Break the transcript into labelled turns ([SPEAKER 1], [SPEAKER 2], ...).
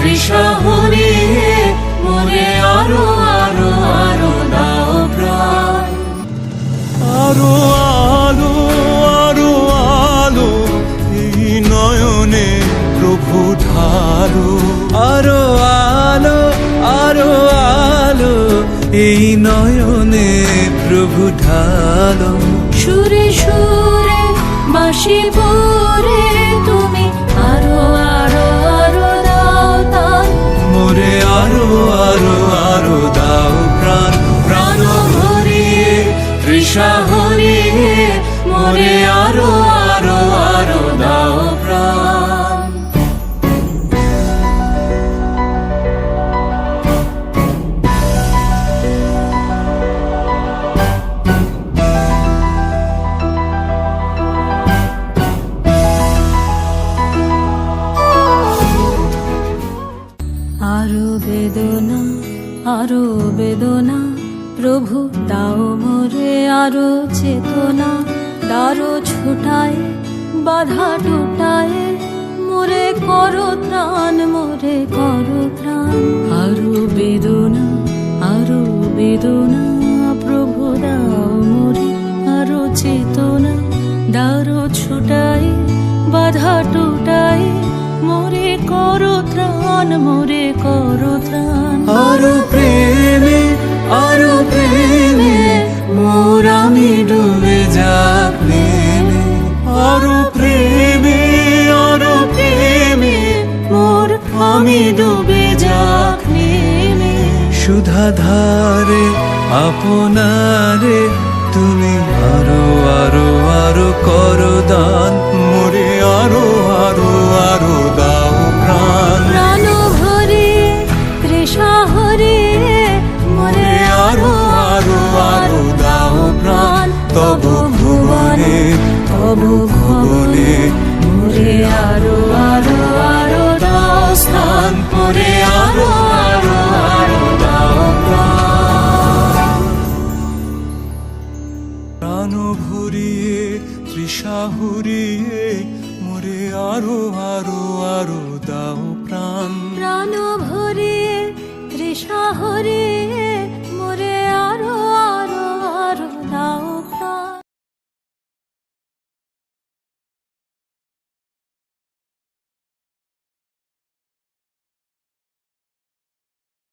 [SPEAKER 1] তৃষা
[SPEAKER 2] হরিয়ে আরও আরও আরও দাও প্রাণ।
[SPEAKER 1] আরও আলো আরও আলো এই নয়নে প্রভু ঢালো। আরও আলো আরও আলো এই নয়নে প্রভু ঢালো।
[SPEAKER 2] সুরে সুরে বাঁশি পরে তুমি আরও
[SPEAKER 1] আরও আরও আরও দাও প্রাণ। প্রাণ ভরিয়ে তৃষা
[SPEAKER 2] হরিয়ে মনে আরও আরও বেদনা, প্রভু দাও মোরে আরও চেতনা। দারো ছুটায়, বাধা টুটায়, মোরে করো ত্রাণ, মোরে করো ত্রাণ। আরও বেদনা আরও বেদনা, প্রভু দাও মোরে আরও চেতনা। দারো ছুটায়, বাধা টুটায় মোরে করো ত্রাণ মোরে করো ত্রাণ।
[SPEAKER 1] আরও প্রেমে আরও প্রেমে
[SPEAKER 2] মোর
[SPEAKER 1] আমি ডুবে যা প্রেমে। আরও প্রেমে আরও প্রেমে
[SPEAKER 2] মোর আমি ডুবে যা প্রেমে।
[SPEAKER 1] সুধা ধারে আপনারে
[SPEAKER 2] তব ভুবনে তব ভুবনে মুরে আরও আরও আরও দাস্তান পুরে আরও আরও আরও দাও প্রাণ।
[SPEAKER 1] ভরিয়ে, তৃষা হুরিয়ে মোরে আরও আরও আরও দাও প্রাণ।
[SPEAKER 2] প্রাণ ভরিয়ে, তৃষা হরিয়ে